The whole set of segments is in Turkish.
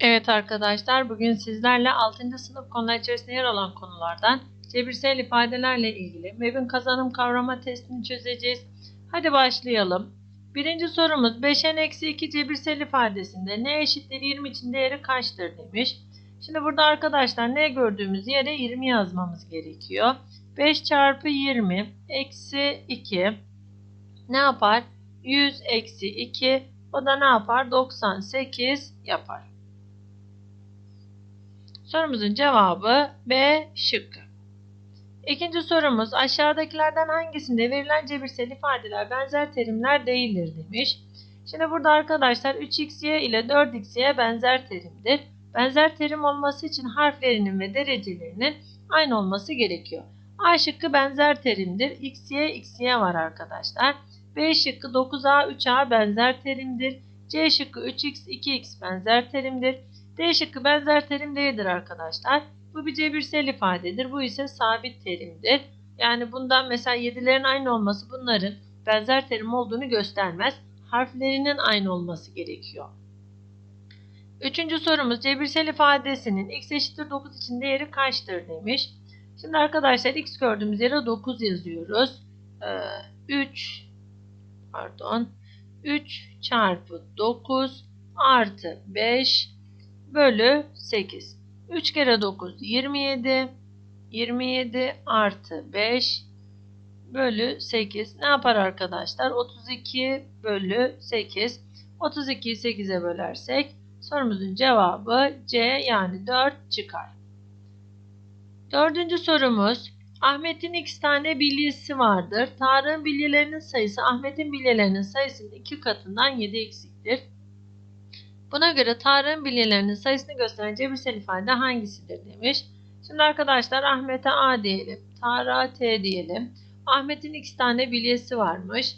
Evet arkadaşlar bugün sizlerle 6. sınıf konular içerisinde yer alan konulardan cebirsel ifadelerle ilgili MEB'in kazanım kavrama testini çözeceğiz. Hadi başlayalım. Birinci sorumuz 5n eksi 2 cebirsel ifadesinde n eşittir 20 için değeri kaçtır demiş. Şimdi burada arkadaşlar ne gördüğümüz yere 20 yazmamız gerekiyor. 5 çarpı 20 eksi 2 ne yapar? 100 eksi 2 o da ne yapar? 98 yapar. Sorumuzun cevabı B şıkkı. İkinci sorumuz aşağıdakilerden hangisinde verilen cebirsel ifadeler benzer terimler değildir demiş. Şimdi burada arkadaşlar 3xy ile 4xy benzer terimdir. Benzer terim olması için harflerinin ve derecelerinin aynı olması gerekiyor. A şıkkı benzer terimdir. xy xy var arkadaşlar. B şıkkı 9a 3a benzer terimdir. C şıkkı 3x 2x benzer terimdir. D şıkkı benzer terim değildir arkadaşlar. Bu bir cebirsel ifadedir. Bu ise sabit terimdir. Yani bundan mesela 7'lerin aynı olması bunların benzer terim olduğunu göstermez. Harflerinin aynı olması gerekiyor. Üçüncü sorumuz cebirsel ifadesinin x eşittir 9 için değeri kaçtır demiş. Şimdi arkadaşlar x gördüğümüz yere 9 yazıyoruz. Ee, 3 pardon 3 çarpı 9 artı 5 bölü 8. 3 kere 9 27. 27 artı 5 bölü 8 ne yapar arkadaşlar? 32 bölü 8. 32'yi 8'e bölersek sorumuzun cevabı C yani 4 çıkar. Dördüncü sorumuz Ahmet'in x tane bilyesi vardır. Tarık'ın bilyelerinin sayısı Ahmet'in bilyelerinin sayısının 2 katından 7 eksiktir. Buna göre Tarık'ın bilyelerinin sayısını gösteren cebirsel ifade hangisidir demiş. Şimdi arkadaşlar Ahmet'e A diyelim. Tarık'a T diyelim. Ahmet'in x tane bilyesi varmış.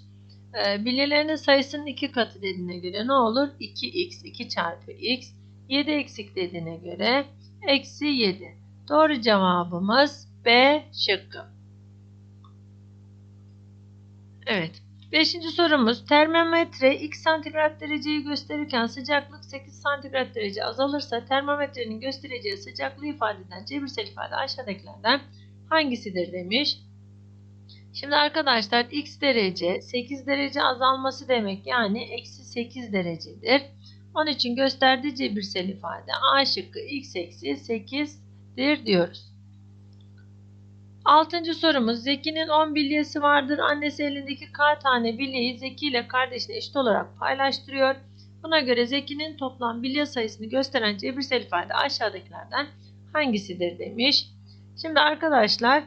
E, bilyelerinin sayısının 2 katı dediğine göre ne olur? 2x, 2 çarpı x. 7 eksik dediğine göre eksi 7. Doğru cevabımız B şıkkı. Evet. Beşinci sorumuz termometre x santigrat dereceyi gösterirken sıcaklık 8 santigrat derece azalırsa termometrenin göstereceği sıcaklığı ifade eden cebirsel ifade aşağıdakilerden hangisidir demiş. Şimdi arkadaşlar x derece 8 derece azalması demek yani eksi 8 derecedir. Onun için gösterdiği cebirsel ifade A şıkkı x eksi 8'dir diyoruz. Altıncı sorumuz Zeki'nin 10 bilyesi vardır. Annesi elindeki K tane bilyeyi Zeki ile kardeşine eşit olarak paylaştırıyor. Buna göre Zeki'nin toplam bilye sayısını gösteren cebirsel ifade aşağıdakilerden hangisidir demiş. Şimdi arkadaşlar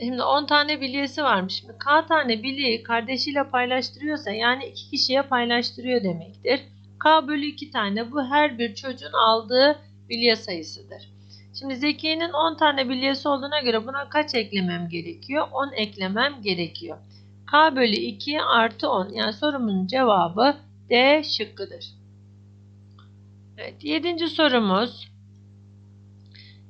şimdi 10 tane bilyesi varmış. Şimdi K tane bilyeyi kardeşiyle paylaştırıyorsa yani iki kişiye paylaştırıyor demektir. K bölü 2 tane bu her bir çocuğun aldığı bilye sayısıdır. Şimdi Zeki'nin 10 tane bilyesi olduğuna göre buna kaç eklemem gerekiyor? 10 eklemem gerekiyor. K bölü 2 artı 10. Yani sorumuzun cevabı D şıkkıdır. Evet, yedinci sorumuz.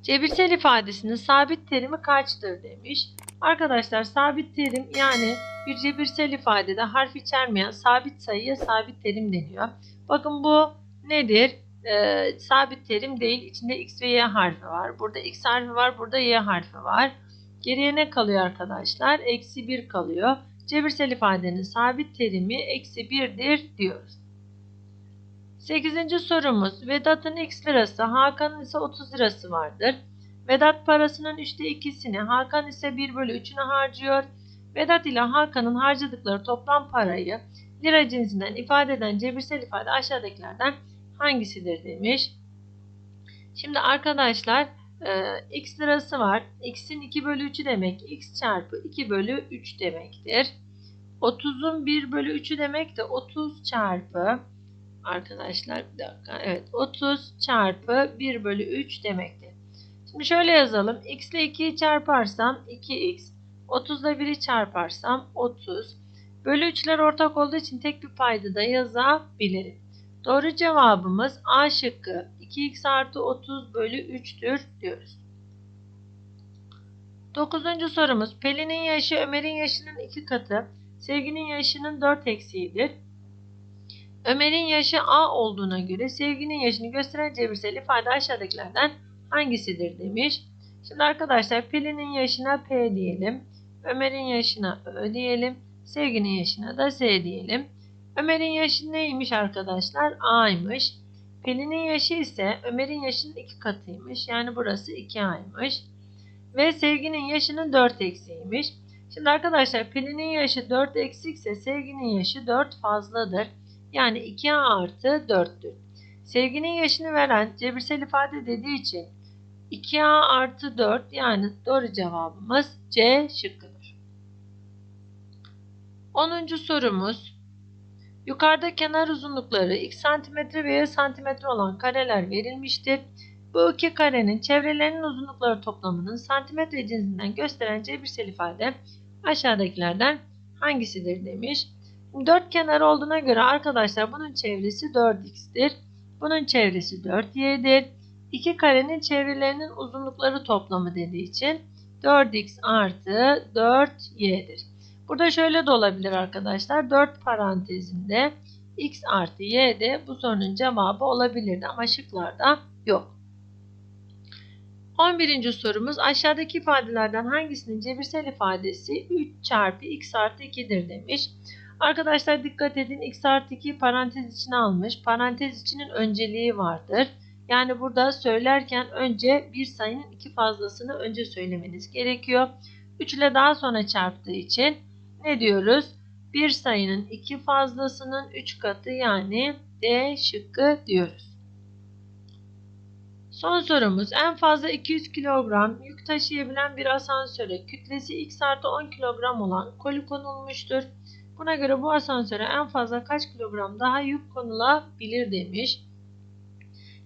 Cebirsel ifadesinin sabit terimi kaçtır demiş. Arkadaşlar sabit terim yani bir cebirsel ifadede harf içermeyen sabit sayıya sabit terim deniyor. Bakın bu nedir? E, sabit terim değil. İçinde x ve y harfi var. Burada x harfi var. Burada y harfi var. Geriye ne kalıyor arkadaşlar? Eksi 1 kalıyor. Cebirsel ifadenin sabit terimi eksi 1'dir diyoruz. 8. sorumuz. Vedat'ın x lirası, Hakan'ın ise 30 lirası vardır. Vedat parasının 3'te 2'sini, Hakan ise 1 bölü 3'ünü harcıyor. Vedat ile Hakan'ın harcadıkları toplam parayı lira cinsinden ifade eden cebirsel ifade aşağıdakilerden hangisidir demiş. Şimdi arkadaşlar e, x lirası var. x'in 2 bölü 3'ü demek x çarpı 2 bölü 3 demektir. 30'un 1 bölü 3'ü demek de 30 çarpı arkadaşlar bir dakika evet 30 çarpı 1 bölü 3 demektir. Şimdi şöyle yazalım. x ile 2'yi çarparsam 2x 30 ile 1'i çarparsam 30 bölü 3'ler ortak olduğu için tek bir payda da yazabilirim. Doğru cevabımız A şıkkı 2x artı 30 bölü 3'tür diyoruz. Dokuzuncu sorumuz Pelin'in yaşı Ömer'in yaşının 2 katı, Sevgi'nin yaşının 4 eksiğidir. Ömer'in yaşı A olduğuna göre sevginin yaşını gösteren cebirsel ifade aşağıdakilerden hangisidir demiş. Şimdi arkadaşlar Pelin'in yaşına P diyelim. Ömer'in yaşına Ö diyelim. Sevginin yaşına da S diyelim. Ömer'in yaşı neymiş arkadaşlar? A'ymış. Pelin'in yaşı ise Ömer'in yaşının iki katıymış. Yani burası 2A'ymış. Ve sevginin yaşının 4 eksiğiymiş. Şimdi arkadaşlar Pelin'in yaşı 4 eksikse sevginin yaşı 4 fazladır. Yani 2A artı 4'tür. Sevginin yaşını veren cebirsel ifade dediği için 2A artı 4 yani doğru cevabımız C şıkkıdır. 10. sorumuz Yukarıda kenar uzunlukları x santimetre ve y santimetre olan kareler verilmiştir. Bu iki karenin çevrelerinin uzunlukları toplamının santimetre cinsinden gösteren cebirsel ifade aşağıdakilerden hangisidir demiş. Dört kenar olduğuna göre arkadaşlar bunun çevresi 4x'tir. Bunun çevresi 4y'dir. İki karenin çevrelerinin uzunlukları toplamı dediği için 4x artı 4y'dir. Burada şöyle de olabilir arkadaşlar. 4 parantezinde x artı y de bu sorunun cevabı olabilirdi ama şıklarda yok. 11. sorumuz aşağıdaki ifadelerden hangisinin cebirsel ifadesi 3 çarpı x artı 2'dir demiş. Arkadaşlar dikkat edin x artı 2 parantez içine almış. Parantez içinin önceliği vardır. Yani burada söylerken önce bir sayının iki fazlasını önce söylemeniz gerekiyor. 3 ile daha sonra çarptığı için ne diyoruz? Bir sayının iki fazlasının 3 katı yani D şıkkı diyoruz. Son sorumuz en fazla 200 kilogram yük taşıyabilen bir asansöre kütlesi x artı 10 kilogram olan koli konulmuştur. Buna göre bu asansöre en fazla kaç kilogram daha yük konulabilir demiş.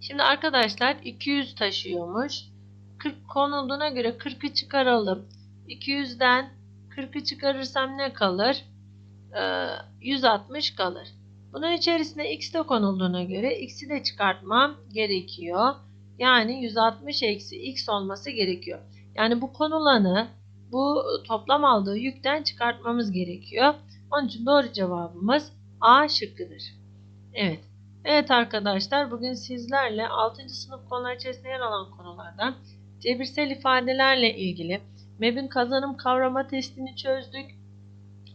Şimdi arkadaşlar 200 taşıyormuş. 40 konulduğuna göre 40'ı çıkaralım. 200'den 40'ı çıkarırsam ne kalır? Ee, 160 kalır. Bunun içerisine x de konulduğuna göre x'i de çıkartmam gerekiyor. Yani 160 eksi x olması gerekiyor. Yani bu konulanı bu toplam aldığı yükten çıkartmamız gerekiyor. Onun için doğru cevabımız A şıkkıdır. Evet. Evet arkadaşlar bugün sizlerle 6. sınıf konular içerisinde yer alan konulardan cebirsel ifadelerle ilgili MEB'in kazanım kavrama testini çözdük.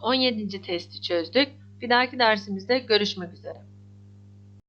17. testi çözdük. Bir dahaki dersimizde görüşmek üzere.